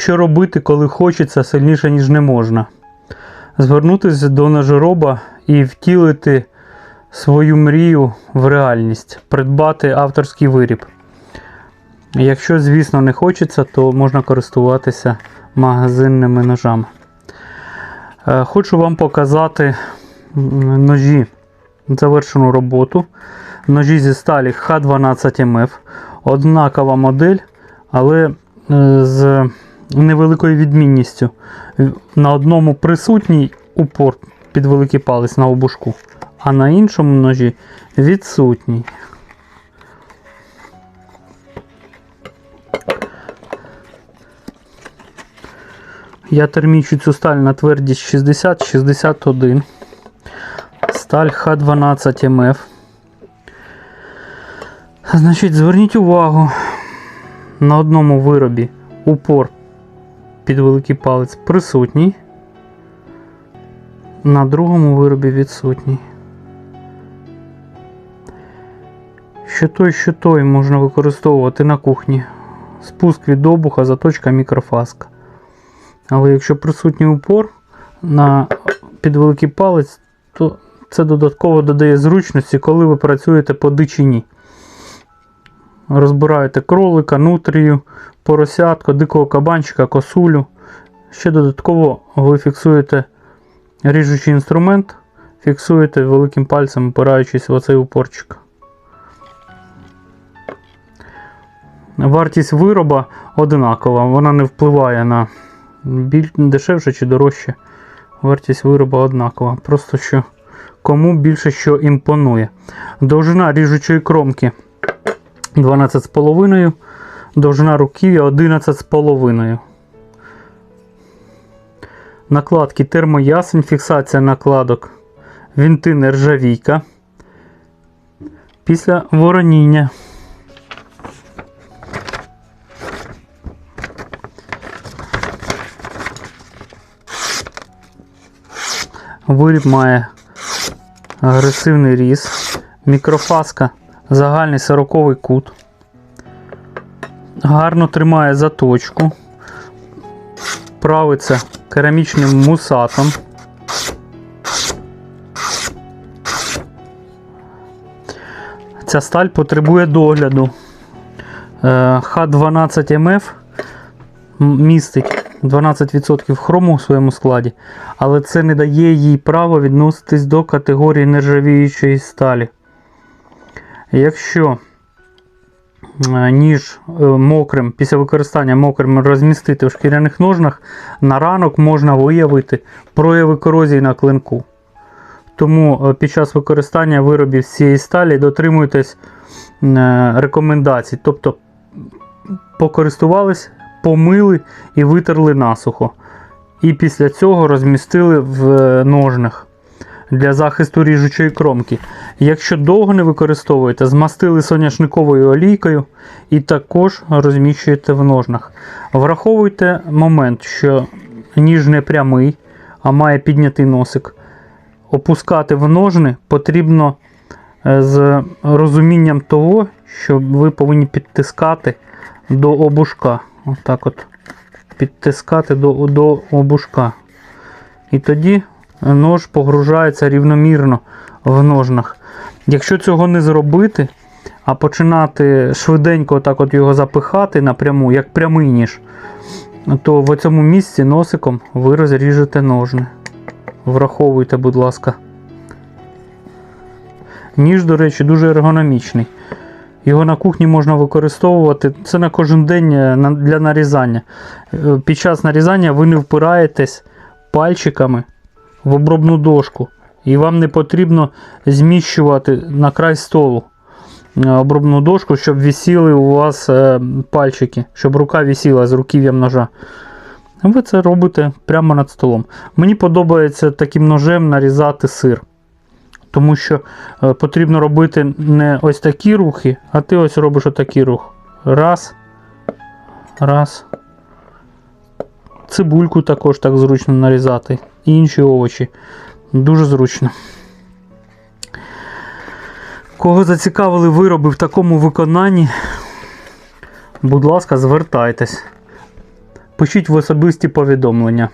Що робити, коли хочеться сильніше, ніж не можна? Звернутися до ножороба і втілити свою мрію в реальність, придбати авторський виріб. Якщо, звісно, не хочеться, то можна користуватися магазинними ножами. Е, Хочу вам показати ножі завершену роботу. Ножі зі сталі Х12МФ. Однакова модель, але е, з невеликою відмінністю. На одному присутній упор під великий палець на обушку, а на іншому ножі відсутній. Я термічу цю сталь на твердість 60-61. Сталь Х12МФ. Значить, зверніть увагу, на одному виробі упор під великий палець присутній, на другому виробі відсутній. Що той, що той можна використовувати на кухні. Спуск від обуха, заточка мікрофаска. Але якщо присутній упор на під великий палець, то це додатково додає зручності, коли ви працюєте по дичині. Розбираєте кролика, нутрію, поросятку, дикого кабанчика, косулю. Ще додатково ви фіксуєте ріжучий інструмент, фіксуєте великим пальцем, опираючись в оцей упорчик. Вартість вироба одинакова, вона не впливає на біль... дешевше чи дорожче. Вартість вироба однакова. Просто що кому більше що імпонує. Довжина ріжучої кромки 12,5, довжина руків'я 11,5. Накладки термоясень, фіксація накладок, вінти нержавійка. Після вороніння. Виріб має агресивний різ, мікрофаска, загальний сороковий кут. Гарно тримає заточку. Правиться керамічним мусатом. Ця сталь потребує догляду. Е, Х12МФ містить 12% хрому в своєму складі, але це не дає їй права відноситись до категорії нержавіючої сталі. Якщо е, ніж е, мокрим, після використання мокрим розмістити в шкіряних ножнах, на ранок можна виявити прояви корозії на клинку. Тому е, під час використання виробів цієї сталі дотримуйтесь рекомендацій. Тобто покористувались, помили і витерли насухо. І після цього розмістили в ножнах для захисту ріжучої кромки. Якщо довго не використовуєте, змастили соняшниковою олійкою і також розміщуєте в ножнах. Враховуйте момент, що ніж не прямий, а має піднятий носик. Опускати в ножни потрібно е, з розумінням того, що ви повинні підтискати до обушка. Отак от підтискати до, до обушка. І тоді нож погружається рівномірно в ножнах. Якщо цього не зробити, а починати швиденько так от його запихати напряму, як прямий ніж, то в цьому місці носиком ви розріжете ножни. Враховуйте, будь ласка. Ніж, до речі, дуже ергономічний. Його на кухні можна використовувати. Це на кожен день е, для нарізання. Е, Під час нарізання ви не впираєтесь пальчиками в обробну дошку. І вам не потрібно зміщувати на край столу е, обробну дошку, щоб висіли у вас е, пальчики, щоб рука висіла з руків'ям ножа. Ви це робите прямо над столом. Мені подобається таким ножем нарізати сир. Тому що е, потрібно робити не ось такі рухи, а ти ось робиш отакий рух. Раз. Раз. Цибульку також так зручно нарізати. І інші овочі. Дуже зручно. Кого зацікавили вироби в такому виконанні, будь ласка, звертайтесь. пишіть в особисті повідомлення.